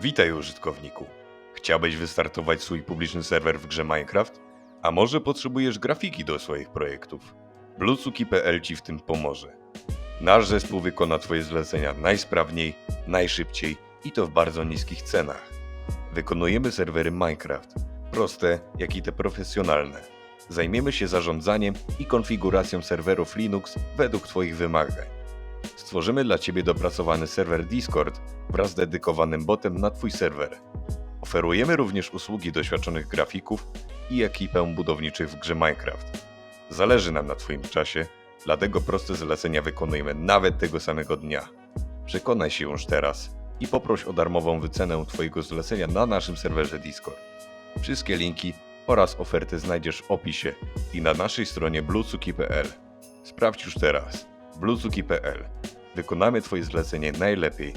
Witaj użytkowniku. Chciałbyś wystartować swój publiczny serwer w grze Minecraft? A może potrzebujesz grafiki do swoich projektów? Bluesuki.pl Ci w tym pomoże. Nasz zespół wykona Twoje zlecenia najsprawniej, najszybciej i to w bardzo niskich cenach. Wykonujemy serwery Minecraft, proste jak i te profesjonalne. Zajmiemy się zarządzaniem i konfiguracją serwerów Linux według Twoich wymagań. Stworzymy dla Ciebie dopracowany serwer Discord wraz z dedykowanym botem na Twój serwer. Oferujemy również usługi doświadczonych grafików i ekipę budowniczych w grze Minecraft. Zależy nam na Twoim czasie, dlatego proste zlecenia wykonujemy nawet tego samego dnia. Przekonaj się już teraz i poproś o darmową wycenę Twojego zlecenia na naszym serwerze Discord. Wszystkie linki oraz oferty znajdziesz w opisie i na naszej stronie bluesuki.pl. Sprawdź już teraz. bluesuki.pl. Wykonamy Twoje zlecenie najlepiej